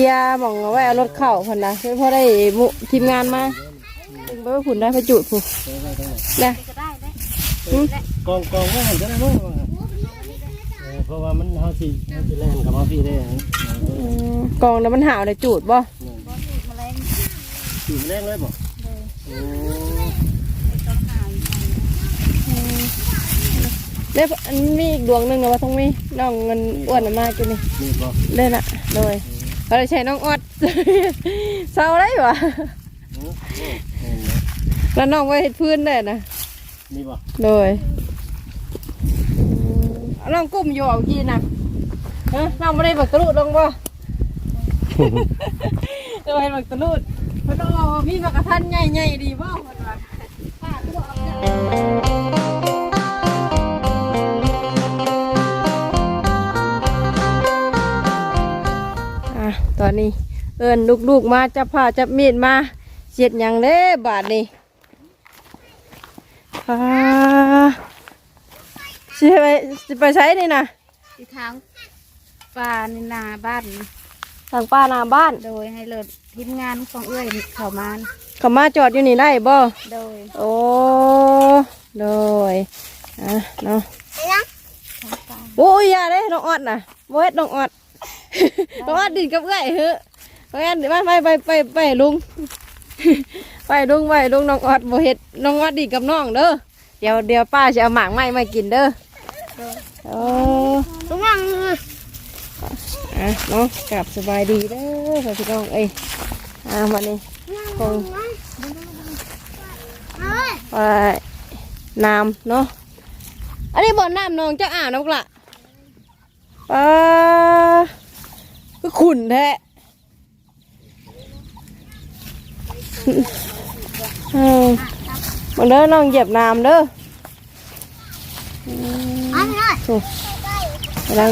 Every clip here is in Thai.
ลียร์หมองเอาไว้เอารถเข้าพันนะเพื่อพอได้หมุทีมงานมาถึงไปว่าผุนได้พระจุดผูกเออไว้ตรงไหนนะก็ได้ได้กองกองไว้หันจะได้มั้งเออเพราะว่ามันเฮาสิเฮาสิแล่นกับเฮาพี่ได้เอออืมกองแล้วมันหาวได้จุดบ่บ่ถูกแมลงสิแรงเลยบ่เลยโอ้ไม่ต้องหายเด้อันมีอีกดวงหนึ่งนะว่าต้องมีน้องเงินอ้วนน่ะมากกินนี่นี่บ่เล่นอะโดย เราใช้น้องออดเศร้าได้วะโอ้โหเห็นไหมแล้วน้องไว้เฮ็ดพื้นได้นะนี่บ่โดยเอาน้องกุ้มอยู่เอากี่นะฮะน้องไม่ได้บักตะลุดลงบ่จะไปบักตะลุดเพราะน้องมีบักกระทันใหญ่ๆดีบ่เพิ่นว่า ตัวเอาเนี่ยอะตอนนี้ เอิญลูกๆมาจับผ้าจับมีดมาเสียดหยังเด้บาทนี้อ่าสิไปสิไปใช้นี่นะที่ทางปลาในนาบ้านทางป้าหนาบ้าน โดยให้เลิศทีมงานของเอื้อยเข้ามาเขามาจอดอยู่นี่ได้บ่โดยโอ้โดยอะเนาะทางปลาโอ้ยอย่าเด้น้องออดน่ะบ่เฮ็ดน้องออด น้องออดดินกับเอื้อยเฮ้อไปอันไปไปไปไปไปลุง ไปลุงไปลุงน้องออดบ่เฮ็ดน้องออดดินกับน้องเด้อเดี๋ยวเดี๋ยวป้าจะเอาหมากไม้มากินเด้อโดยโอ้ระวังอะเนาะกลับสบายดีเด้อพี่น้องเอ้ยอ่าวันนี้คงไปน้ำเนาะอันนี้บ่อน้ำนองจะอ่านเอาละปลา ก็ขุ่นแท้อืมมาเด้อน้องเหยียบน้ำเด้ออืมโอ้กำลัง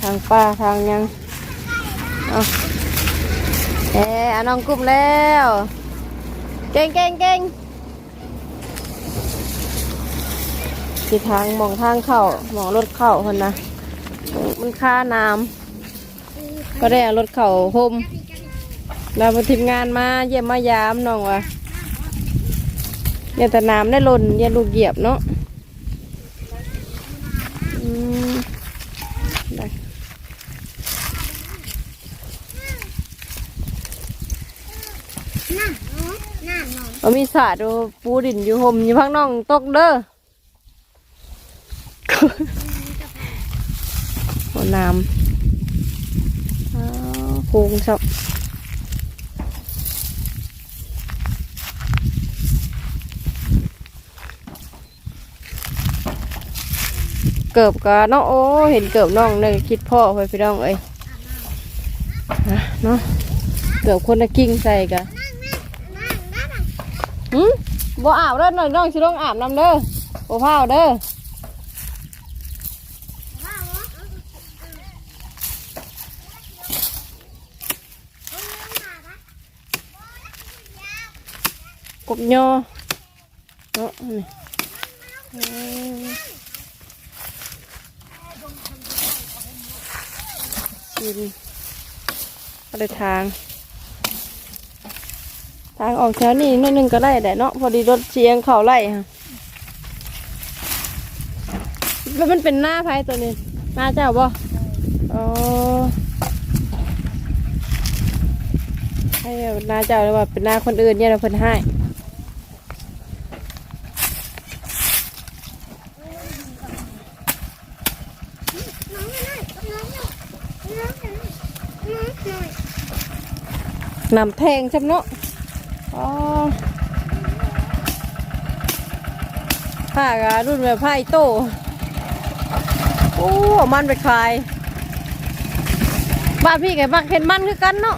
ทางป้าทางยังเอาเอ๊ะเอาน้องกลุ่มแล้ว เก่งเก่งเก่งที่ทางมองทางเข้ามองรถเข้าคนนะมันค่าน้ำ ก็ได้เอารถเข่าพมเราไปทีมงานมาเยี่ยมมายามน้องวะอย่าแต่น้ำได้หล่นอย่าลูกเหยียบเนาะอืมได้เอามีสาดูปูดินอยู่ห่มอยู่พังน้องตกเด้อหัวน้ำ โค้งชับเกิบกะเนาะโอ้เห็นเกิบน้องเลยคิดพ่อไปพี่น้องเอ้ยเนาะเกิบคนละกิ้งใส่กะหืมบ่อาบเด้อน้องน้องชิลงอาบน้ำเด้อบ่พาวเด้อ กบยอเนาะนี่อืมกินอะไรทาง ทางออกแถวนี้นิดนึงก็ได้แต่เนาะพอดีรถเชียงเขาไล่ค่ะแล้วมันเป็นหน้าไพ่ตัวนี้หน้าเจ้าบ่อ๋อให้หน้าเจ้าเลยว่าเป็นหน้าคนอื่นเนี่ยเราเพิ่นให้ นำแทงจำเนาะอ๋อผ้ากะรุ่นแบบผ้าอิโต้โอ้เอามันไปขาย บ้านพี่กับบ้านเห็นมันคือกันเนาะ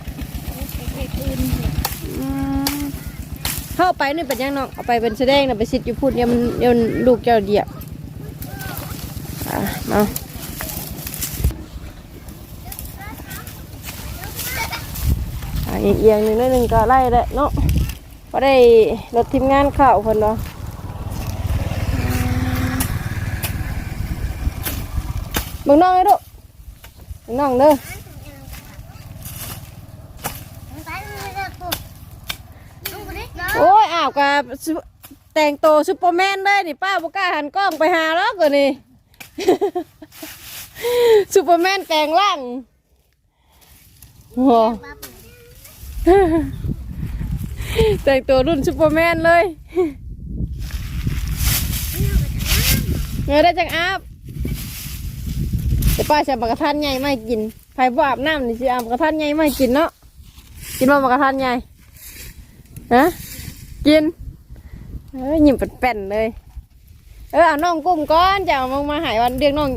อืมเข้าไปนี่เป็นยังเนาะเอาไปเป็นแสดงนะไปสิทธิ์อยู่พูดเนี่ยมันเดี๋ยวลูกเจ้าเดียบอะเนาะ เอียงๆนิดนึงก็ไล่และเนาะก็ได้รถทีมงานข่าวคนเนาะมึงน้องไอ้ดุมึงน้องเด้อโอ้ยอ้าวกับแต่งโตซูเปอร์แมนเลยนี่ป้าบุก้าหันกล้องไปหาแล้วก่อนนี่ซูเปอร์แมนแต่งร่างโอ้ แต่งตัวรุ่นซูเปอร์แมนเลยเงยได้จังอาบแต่ป้าจะมากระทันใหญ่ไม่กินไผ่บ่อาบน้ำนี่สิอาบกระทันใหญ่ไม่กินเนาะ กินบ่มากระทันใหญ่ฮะ กิน เอ้ยยิ้มเป็นแป้นๆเลย เออเอาน้องกุ้มก่อนจะเอามาหายวันเรียกน้อง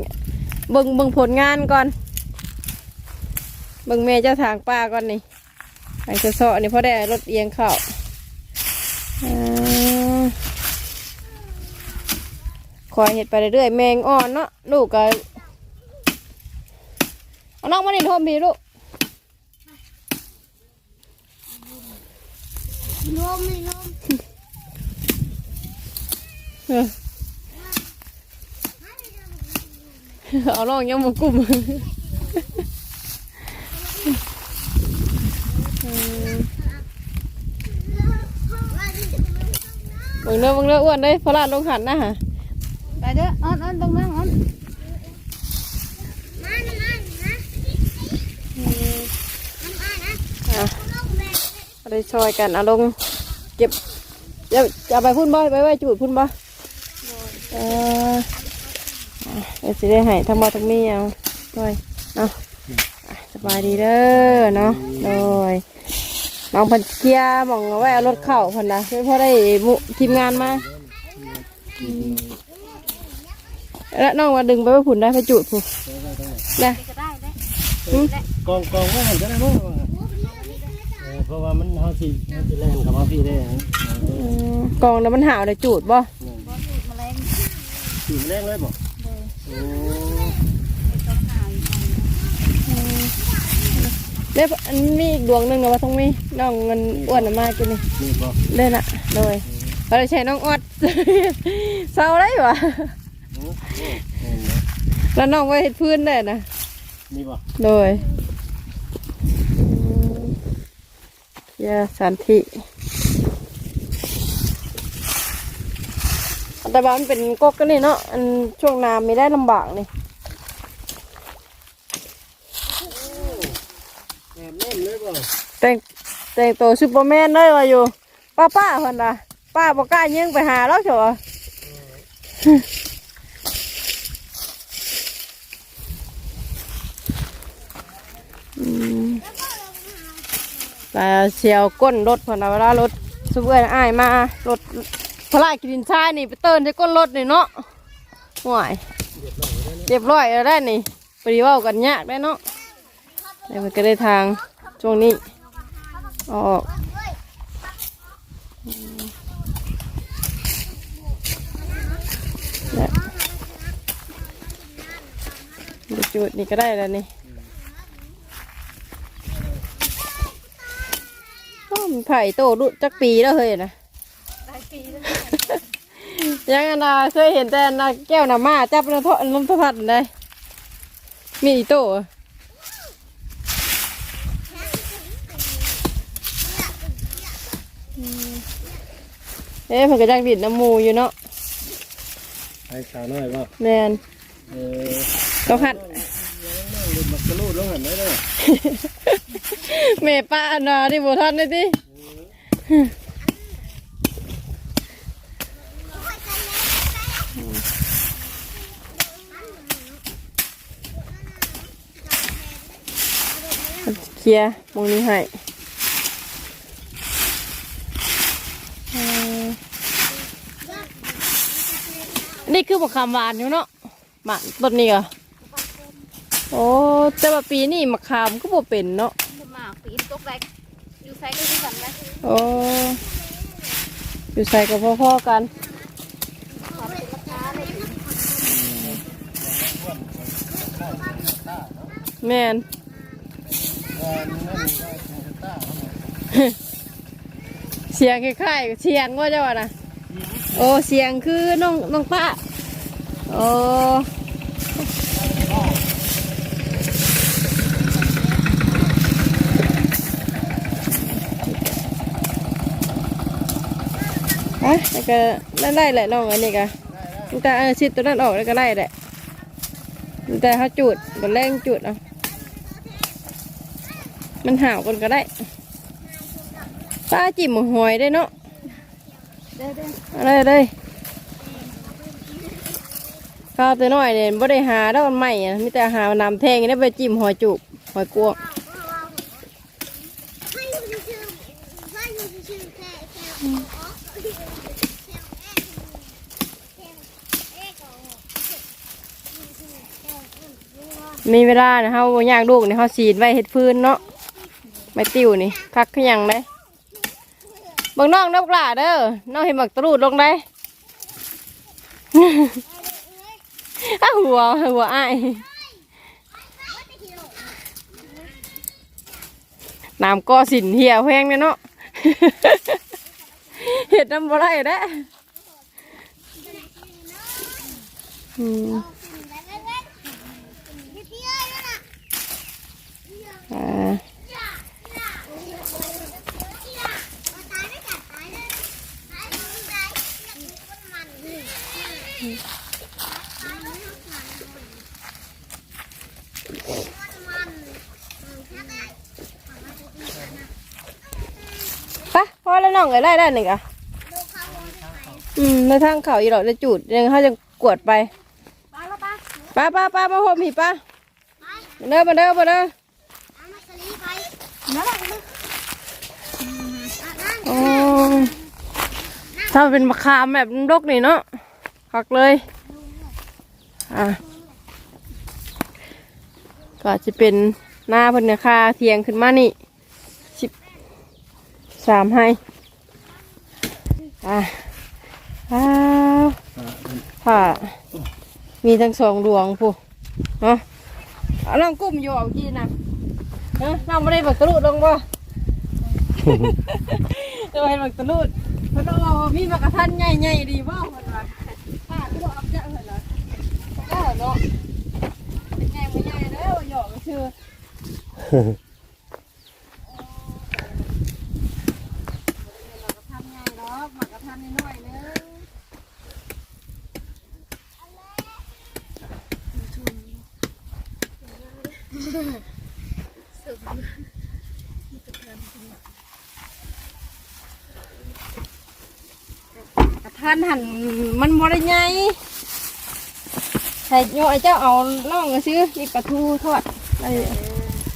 เบิ่งเบิ่งผลงานก่อน เบิ่งเมย์เจ้าทางป้าก่อนนี่ ไอ้เจ้าเสาะนี่พราะได้รถเอียงเข้าอ่าคอยเห็ดไปเรื่อยๆแมงอ่อนเนาะลูกก็เอาน้องมานี่โทมพี่ลูกนมไม่นมเออเอาน้องยังมากลุ่มเออ เบิ่งเด้อเบิ่งเด้ออ้วนเด้ยพลาดลงหันนะฮะไปเด้อออนออนตรงนั้นออนอะเอาไปช่วยกันเอาลงเก็บจะจะเอาไปพุ่นบ่ไปไว้จูดพุ่นบ่เอออะเดี๋ยวสิได้ให้ทั้งบ่ทั้งมีเอาช่วยเอาอะสบายดีเด้อเนาะโดย น้องเพันเคลียร์หมองเอาไว้เอารถเข้าเพันนะเพื่อพอได้หมุทีมงานมาอืมแล้วน้องมาดึงไปไว้พุ่นได้ไปจูดพุ่นนะก็ได้ได้กองกองว่าหันจะได้มั้งเออเพราะว่ามันเฮาสิเฮาสิแล่นกับมาพี่ได้ฮะอืมกองแล้วมันหาวได้จูดบ่บอสูตรแมลงสีแรงเลยบ่ เลย โอ้ เป็นต้องหาย ไปเด้อันมีอีกดวงหนึ่งนะว่าต้องมีน้องเงินอ้วนน่ะมากกินนี่นี่บ่เล่นอะโดยเราใช้น้องออด เศร้าได้วะโอ้โอ้เห็นไหมแล้วน้องไว้เห็ดพื้นได้นะนี่บ่โดยยาสันติแต่ว่ามันเป็นกกกันนี่เนาะอันช่วงน้ำไม่ได้ลำบากนี่ แบบนี้เลยบ่ แต่งแต่งตัวซูเปอร์แมนเลยว่าอยู่ ป้าป้าเพิ่นน่ะป้าบอกกล้ายิงไปหาแล้วเฉยวะแต่เชียวก้นรถพิ่นน่ะเวลารถซุเปอร์อ้ายมารถพลายกินชายนี่ไปเตินใส่ก้นรถนี่เนาะห่วยเรียบร้อยแล้วได้นี่ปรีว่ากันยากได้เนาะเดี๋ยวมันก็ได้ทางช่วงนี้ อาออกอืมเนี่ยเดี๋ยวจุดนี่ก็ได้แล้วนี่อ้อมนไผ่โตรุจักปีแล้วเฮ้ยนะได้ปีแล้วยังอันนาเคยเห็นแต่อันนาแก้วน้ำมาจับน้ำทอน้ำทอดพัดได้มีอีโต้อะอืม เอ๊ะมันก็ยังดิดน้ำมูอยู่เนาะให้สาวน้อยบ่แมนเออก็พัดนั่งดูมักกะลูดลงหันได้เด้อเมป้าอันนาที่บัทันได้ดิเคลียร์มองนี้ให้เอ่อนี่ คือบักคำหวานอยู่เนาะหมานต้นนี้เหรอโอ้แต่ว่าปีนี้มะขามก็บ่เป็นเนาะบุญมากปีนตกแรกอยู่ไซก็ที่กันไหมโอ้อยู่ใส่กับพ่อๆกันขอบคุณราคาเลยแม่นเสียงคล้ายๆเสียงว่าจะว่านะโอ้เสียงคือน้องน้องป้า โอ้แล้วก็นั่นได้แหละน้องอันนี้ก็ตั้งแต่เออชิดตัวนั้นออกแล้วก็ได้แหละตั้งแต่เขาจุดก็แรงจุดเอามันห่าวกันก็ได้ป้าจิ้มหอยได้เนาะเด้อเด้อ เอะไรเลย ข้าวตัวน้อยเนี่ยบ่ได้หาดอกมันใหม่อะมีแต่หาน้ำแทงได้ไปจิ้มหอยจุกหอยกวงมีเวลานะเฮาบ่อยากลูกเนี่ยเฮาสีดไว้เฮ็ดพื้นเนาะไม่ติ้วนี่คักคือหยังได้เบิ่งน้องนับกลาเด้อน้องเห็นบักตรูดลงได้ อ้าหัวหัวไอ้ายน้ำก็สินเหี่ยวแพงเนี่ยเนาะเห็ดน้ำบ่ได้เด้ออืมอ่าไปพอแล้ว น้องเอ้ยไล่ได้หนึ่งอะอืมในทางเขาอีหรอกจะจุดยังเขาจะกวดไปป้าแล้วป้าป้าป้าป้ามาพบผีป้ามาเด้อมาเด้อมาเด้อนั่นแหละโอ้ยถ้าเป็นมะขามแบบรกนี่เนาะหักเลยอะก็จะเป็นหน้าเพิ่นเนยคาเทียงขึ้นมานี่สิบสามให้ อะอ้าวค่ะมีทั้งสองดวงผู้เนาะเอาลองกุ้มอยู่เอากินนะเนาะน้องไม่ได้บักตะลุดลงบ่จะไปบักตะลุดเพิ่นเอาว่ามีบักกระทันใหญ่ๆดีบ่เพิ่นว่าป้าคือบ่เอาเจ้าเพิ่นว่าก็เนาะเป็นใหญ่บ่ใหญ่เด้อหยอกก็ชื่อทำใหญ่ดอกบักกระทันน้อยๆเด้อ กระทันหันมันบ่ได้ไงใส่โยไอ้เจ้าเอาล่องก็ซื้อนี่ปลาทูทอดไป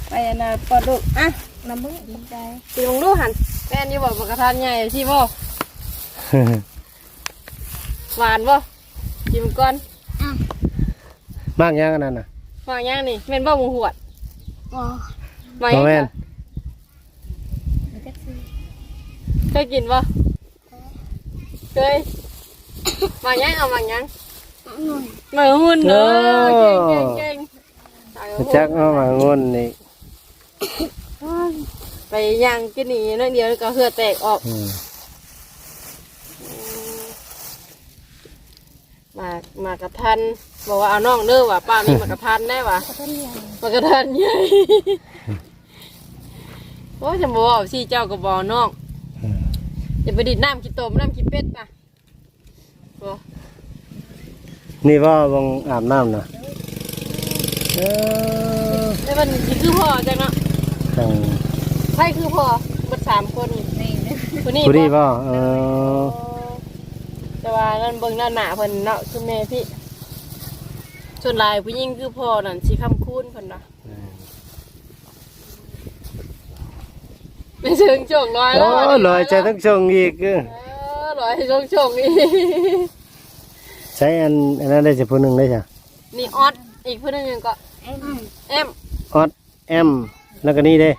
ไปอันน่ะปลาดุกอะน้ำมึงดีใจกินลงดูหันแม่นอยู่บอกกระทันใหญ่สิบ่หวานบ่กินก่อนมากยังอันนั้นน่ะหวานยังนี่แม่นบ่หมูหวดอ๋อมาบ่แม่นมันจะซื้อเคยกินบ่เคยหวานยังเอาหวานยัง หมาหุ่นเด้อเก่งเก่งเก่งตายแล้วจักเอามางนนี่ไปย่างกินนี่นั่นเดียวแล้วก็เหือแตกออกอืมมากมากระทันบอกว่าเอาน้องเด้อว่ะป้ามีมากระทันได้ว่ะก็ต้องเรียนมากระทันใหญ่โอ้ยจะบอกว่าสิเจ้าก็บอกน้องอืมอย่าไปดิดน้ำขี้ตมน้ำขี้เป็ดนะโอ้ นี่ว่าบงอาบน้ำน่ะเออแล้วมันสิคือพ่อจังเนาะจังใครคือพ่อเบัดสามคนนี่นี่นะคนนี้ผู้ดีบ่บ่เออแต่ว่านั่นเบิ่งหน้าหนาเพิ่นเนาะคือแม่พี่ส่วนหลายผู้หญิงคือพ่อนั่นสิคำคูณเพิ่นนะไม่ถึงจ่งร้อยแล้โอ้วลอยใจทั้งชงอีกเออเออร้อยชงชงนี่ ใช้อันอันนั้นได้จะผู้หนึ่งได้จ้ะนี่ออดอีกผู้หนึงก็เอ็มเอ็มออดแอมแล้วก็นี่เด้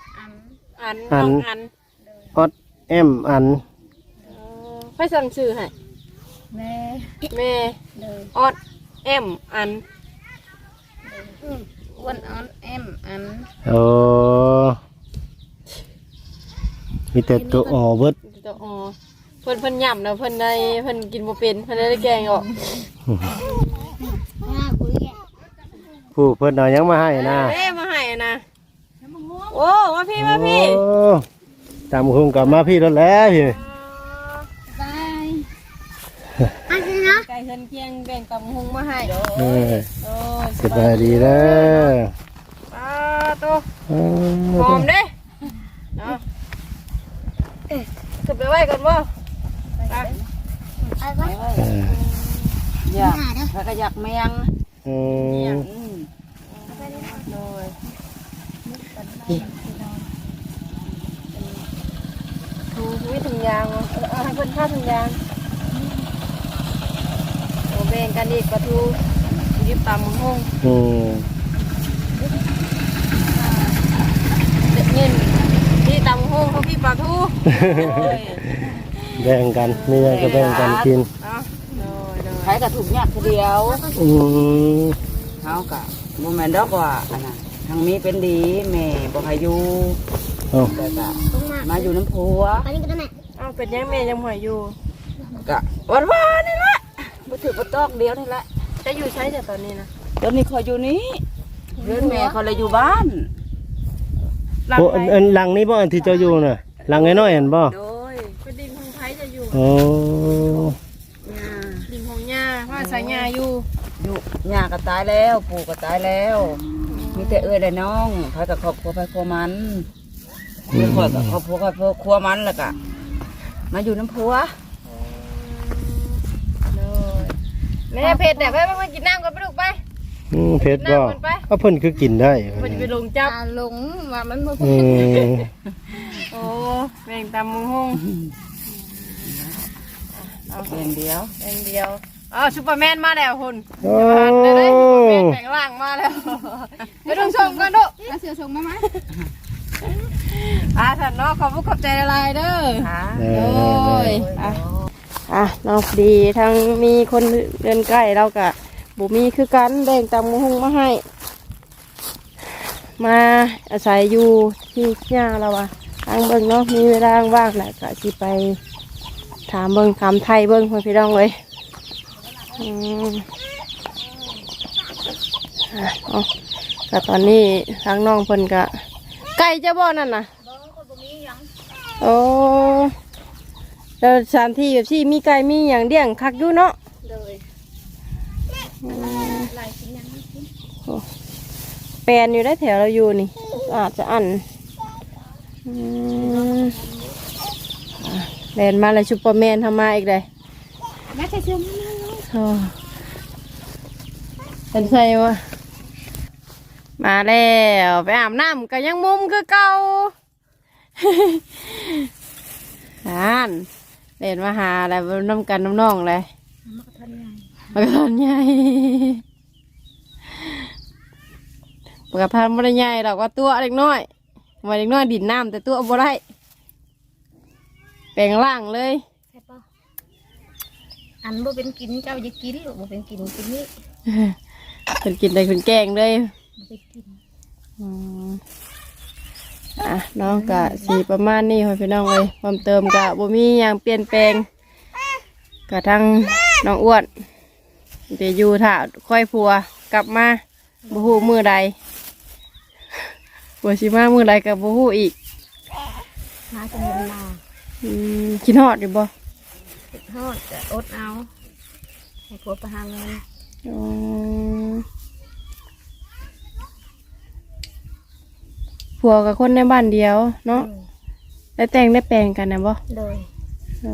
อันอันอันน้องอันออดแอมอันเออไปสั่งชื่อให้แม่แม่เลยออดเอ็มอันอ้วนออนเอ็มอันโอ้มีแต่ตัวอ๋อเบิดตัวอ๋อเพิ่นเพิ่นย่ำนะเพิ่นได้เพิ่นกินบ่เป็นเพิ่นได้แกงออกห้าคุยแกผู้เพิ่นเอาหยังมาให้นะเอ้มาให้นะโอ้มาพี่มาพี่โอ้ตามคุงกลับมาพี่รถแล้วพี่บายนเคียงแบ่งตำหุงมาให้เออโอ้ยสบายดีเด้อป้าตัวเอหออมเด้เอาเอ๊ะขึ้นไปไว้ก่อนบ่ไป เอออยากแล้วก็อยากแมงอืมอืมโดยถูวิถุงยางเอาเอาให้เพิ่นค่าถุงยางโอ้แบ่งกันอีกปลาทูยิบตำหุงอืมเด็กเงินพี่ตำหุงเขาพี่ปลาทูโอ้ย แบ่งกันมีอะไรก็แบ่งกันกินเอาโดยโดยใช้กระถุกยากทีเดียวอืมเฮากะบ่แม่นดอกว่าอันน่ะทางนี้เป็นดีแม่บ่ให้อยู่เอ้าแต่ก็มาอยู่น้ำผัวเอาเป็นยังแม่ยังหอยอยู่กะวันวานๆนี่แหละบ่ถือบ่ตอกเดียวนี่แหละจะอยู่ใช้แต่ตอนนี้นะเดี๋ยวนี้เขาอยู่นี่เรือนแม่เขาเลยอยู่บ้านหลังโอ้ไหอันนอันหลังนี้บ่อันที่เจ้าอยู่น่ะหลังน้อยๆเห็นบ่โด โอ้ย่าดินของย่าว่าใส่ย่าอยู่อยู่ย่าก็ตายแล้ว ปู่ก็ตายแล้ว มีแต่เอ้ยและน้องพากับครอบครัวไปครัวมันเรื่องครอบกับครอบครัวครอบครัวครัวมันแล้วก็มาอยู่น้ำผัวเลยแม่เพชรเนี่ยไปไปไปกินน้ำกันไปลูกไปอืมเผ็ดบ่น้ำมันไปเอาเพิ่นคือกินได้มันจะไปลงจับหลงว่ามันบ่อืมโอ้แบ่งตำมุงหงเอา เพียงเดียวแบ่งเดียวอ้าวซูเปอร์แมนมาแล้วคุณโอ้ผ่านได้เลยซูเปอร์แมนแบ่งร่างมาแล้วไปดูชมกันดูเสือชงมาไหมอ่าท่านเนาะขอบคุณขอบใจหลายๆเด้อค่ะเอโอ้อยอะอะน้องดีทั้งมีคนเดินใกล้เรากะบุมีคือกันแบ่งตำมุงมาให้ มาอาศัยอยู่ที่ย่าเราอะทางเบิ่งเนาะมีเวลาว่างแหละกะสิไป ถามเบิ่งถามไทยเบิ่งพ่อพี่น้องเลยอืมอะเอาแต่ตอนนี้ทางน้องเพิ่นกะไก่จะบ่นั่นน่ะโอ้แล้วสถานที่แบบที่มีไก่มีอย่างเดี่ยงคักอยู่เนาะเลยอืมโอ้แปลนอยู่ได้แถวเราอยู่นี่อาจจะอันอืมอะ แลนมาเลยซูเปอร์แมนทำมาอีกเลยแม่ใส่เสื้อมาโอ้เป็นไงวะมาแล้วไปอาบน้ำก็ยังมุมคือเก่าอ่านเล่นมาหาอะไรน้ำกันน้ำน่องเลยมากระทันใหญ่มากระทันไม่ได้ใหญ่หรอกว่าตัวเล็กน้อยมาเล็กน้อยดินน้ำแต่ตัวบ่ได้ แปลงร่างเลยใช่ปะอันบ่เป็นกินเจ้าจะกินหรือบ่เป็นกินกินนี่เป็นกินได้เป็นแกงเลยบ่เป็นกินอืมอะน้องกะสีประมาณนี้ค่ะพี่น้องเลยความเติมกะบ่มีอย่างเปลี่ยนแปลงกะทั้งน้องอ้วนเดี๋ยวอยู่ถ้าค่อยผัวกลับมาบ่ฮู้มือใดผัวสิมามือใดกับบ่ฮู้อีก มาจะเงินมา อืมกินฮอดอยู่บ่ติดทอดจะอดเอา ให้ผัวไปหาเงินอืมผัวกับคนในบ้านเดียวเนาะได้แต่งได้แปลงกันนะบ่โดยอ๋อ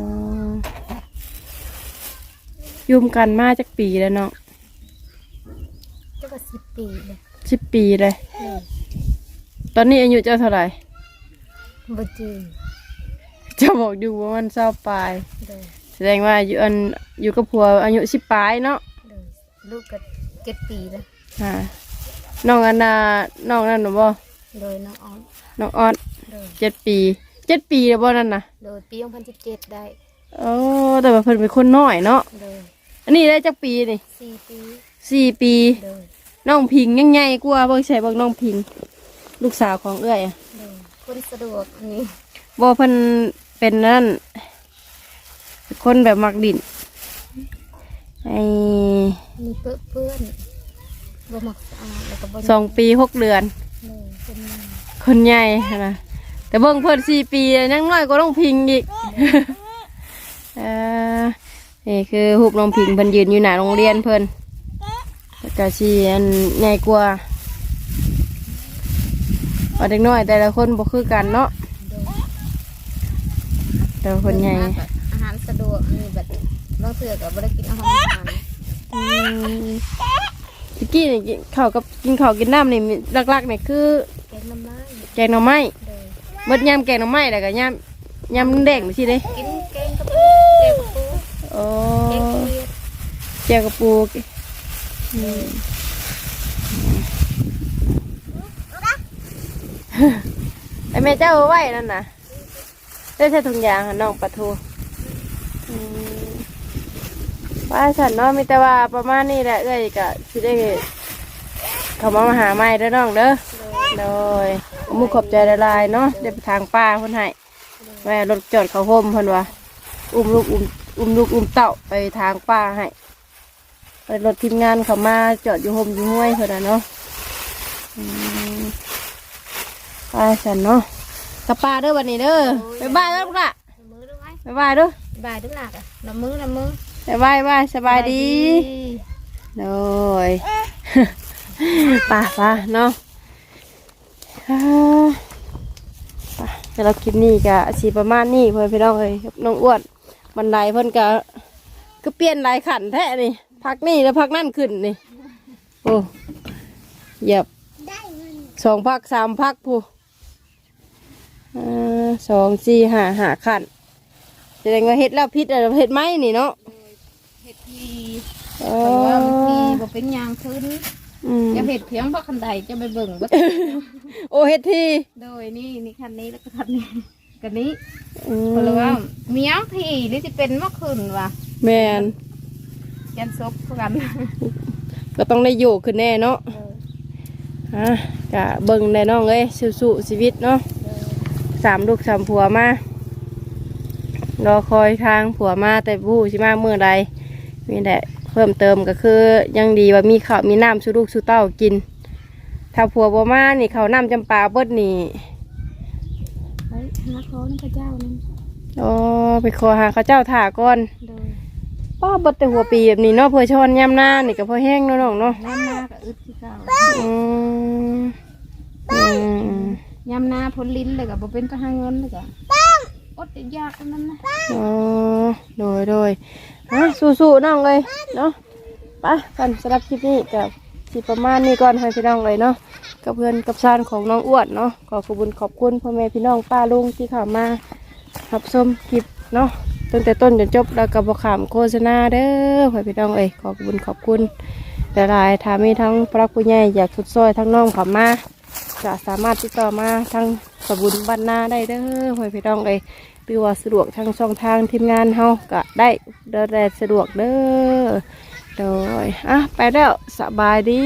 ยุ่มกันมาจากปีแล้วเนาะเจ้าก็สิบปีเลยสิบปีเลยเลยตอนนี้อายุเจ้าเท่าไหร่บ่จือ เจ้าบอกอยู่ว่ามันเศร้าปลาย โดยแสดงว่าอายุอันอยู่กับผัวอายุสิบปลายเนาะโดยลูกก็เจ็ดปีแล้วอ่าน้องอันนาน้องนั่นหนูบ่โดยน้องออมน้องออดโดยเจ็ดปีเจ็ดปีแล้วบ่นั่นน่ะโดยปีพันสิบเจ็ดได้โอ้แต่ว่าเพิ่นเป็นคนน้อยเนาะโดยอันนี้ได้จักปีนี่สี่ปีสี่ปี โดยน้องพิงยังไงกว่าเบิ่งใส่เบิ่งน้องพิง ลูกสาวของเอื้อยอะโดย คนสะดวกอันนี้บ่เพิ่นเป็นนั่นเป็นคนแบบมักดินไอมีเปื้อนเปื้อนบ่มักสะอาดแล้วก็บ่สองปีหกเดือนโดยเป็นคนใหญ่นะแต่เบิ่งเพิ่นสี่ปียังน้อยก็ต้องพิงอีก เออนี่คือฮูบน้องพิงเพิ่นยืนอยู่หน้าโรงเรียนเพิ่นก็สิอันใหญ่กว่า เอาเด็กน้อยแต่ละคนบ่คือกันเนาะแต่ละคนใหญ่มากแบบอาหารสะดวกมีแบบบางเสือกับบริกินอาหารอาหารอืมตะกี้นี่กินข้าวกับกินข้าวกินน้ำนี่มีหลักๆนี่คือ แกงน้ำมันแกงหน่อไม้เลยเบิดยำแกงหน่อไม้แล้วก็ยำยำแดงไปสิเด้กินแกงกระปูแกงกระปูโอ้แกงเขียด แจวกระปูอืม ไอแม่เจ้าเอาไว้นั่นนะได้ใช้ถุงยางน้องปลาทูว่าฉันเนาะมีแต่ว่าประมาณนี้แหละเอ้ยก็สิได้เขามามาหาใหม่เด้อน้องเด้อโดยมุกขอบใจละลายเนาะเดี๋ยวไปทางป้าคนให้แม่รถจอดเขาห่มเพิ่นว่าอุ้มลูกอุ้มอุ้มลูกอุ้มเต่าไปทางป้าให้ไปรถทีมงานเขามาจอดอยู่ห่มอยู่ห้วยเพิ่นน่ะเนาะ ไปฉันเนาะกลับป้าเด้อวันนี้เด้อบ๊ายบายแล้วลูกละน้ำมือด้วยบ๊ายบายเด้อบ่ายด้วยหลักอะน้ำมือน้ำมือบ๊ายบายบ๊ายบายสบายดีโดยป่ะป่ะเนาะอ่าป่ะแต่เราคลิปนี้ก็สีประมาณนี้เพื่อนพี่น้องเลยครับน้องอ้วนบันไดเพิ่นก็ก็เปลี่ยนหลายขันแท้นี่พักนี่แล้วพักนั่นขึ้นนี่โอ้เหยียบสองพักสามพักผู้อ่า สองสี่ห้าห้าขันแสดงว่าเฮ็ดแล้วพิษอะไรเฮ็ดไหมนี่เนาะเห็ดทีเอเพราะว่ามันทีอบ่เป็นยางขึ้นอืมจะเห็ดเพียงเพราะคันใดจะไปเบิ่งบ่โอเฮ็ดทีโดยนี่นี่คันนี้แล้วก็คันนี้กันนี้อืมเพราะว่าเมียงทีนี่สิเป็นเมื่อคืนว่ะแมนยันซบคือกันก็ต้องได้อยู่ขึ้นแน่เนาะฮะกะเบิ่งได้น้องเอ้ยสู้ๆชีวิตเนาะ สามลูกสามผัวมารอคอยทางผัวมาแต่ผู้สิมาเมื่อใดมีแต่เพิ่มเติมก็คือ ยังดีว่ามีข้าวมีน้ำสู้ลูกสู้เต้ากิน ถ้าผัวบ่มานี่เขาวน้ำจำปาเบิดนี่เฮ้ยนักร้องพระเจ้านั่นอ๋อไปขอหาข้าเจ้าถ่าก่อนโดยป้าเบิดแต่หัวปีแบบนี้เนาะเพื่อช้อนย่ำหน้านี่ก็พอแห้งเนาะน้องเนาะน้ำหน้ากับอึดที่เก่าอืมอืม ยำหน้าพ้นลิ้นเลยกับบ่เป็นก็หาเงินเลยกับอดอยากอันนั้นนะอ๋อโดยโดยฮะสู้ๆน้องเลยเนาะไปกันสำหรับคลิปนี้กับสิประมาณนี้ก่อนให้พี่น้องเลยเนาะกับเพื่อนกับชานของน้องอ้วนเนาะขอขอบคุณขอบคุณพ่อแม่พี่น้องป้าลุงที่เข้ามารับชมคลิปเนาะตั้งแต่ต้นจนจบแล้วก็บอกขามโฆษณาเด้อพ่อพี่น้องเอ้ยขอขอบคุณขอบคุณแต่ลายๆถ้ามีทั้งพระผู้ใหญ่อยากสุดซอยทั้งน้องเขามา จะสามารถติดต่อมาทางสบุญบรรณาได้เด้อพ่อพี่น้องเอ้ยหรือว่าสะดวกทางช่องทางทีมงานเฮาก็ได้เดินแดดสะดวกเด้อโดยอะไปแล้วสบายดี